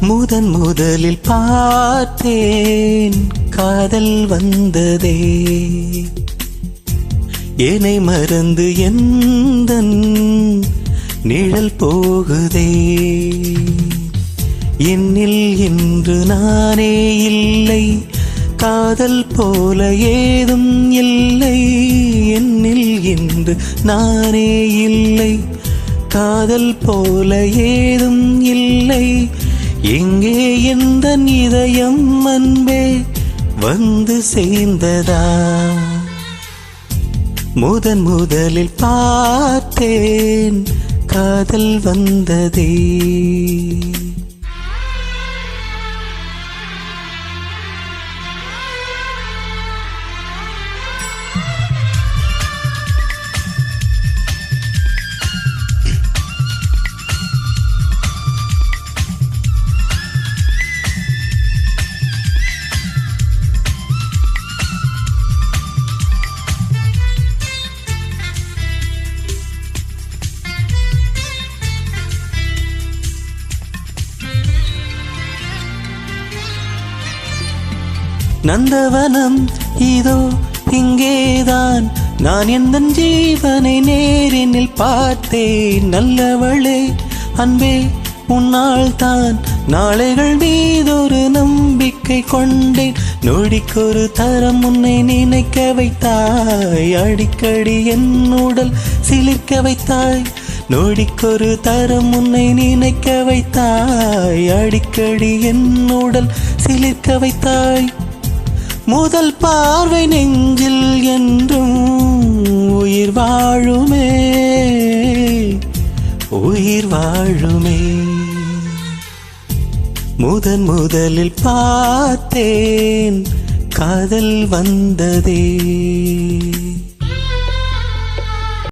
முதன் முதலில் பார்த்தேன் காதல் வந்ததே. என்னை மறந்து எந்த நிழல் போகுதே. என்னில் இன்று நானே இல்லை காதல் போல ஏதும் இல்லை. என்னில் இன்று நானே இல்லை காதல் போல ஏதும் இல்லை. எங்கே எந்த இதயம் அன்பே வந்து சேர்ந்ததா? முதன் முதலில் பார்த்தேன் காதல் வந்ததே. நந்தவனம் இதோ இங்கேதான். நான் எந்த ஜீவனை நேரினில் பார்த்தேன். நல்லவளே அன்பே உன்னால் தான் நாளைகள் மீதொரு நம்பிக்கை கொண்டேன். நொடிக்கொரு தரம் உன்னை நினைக்க வைத்தாய். அடிக்கடி என் உடல் சிலிர்க்க வைத்தாய். நொடிக்கொரு தரம் உன்னை நினைக்க வைத்தாய். அடிக்கடி என் உடல் சிலிர்க்க வைத்தாய். முதல் பார்வை நெஞ்சில் என்றும் உயிர் வாழுமே. உயிர் வாழுமே. முதன் முதலில் பார்த்தேன் காதல் வந்ததே.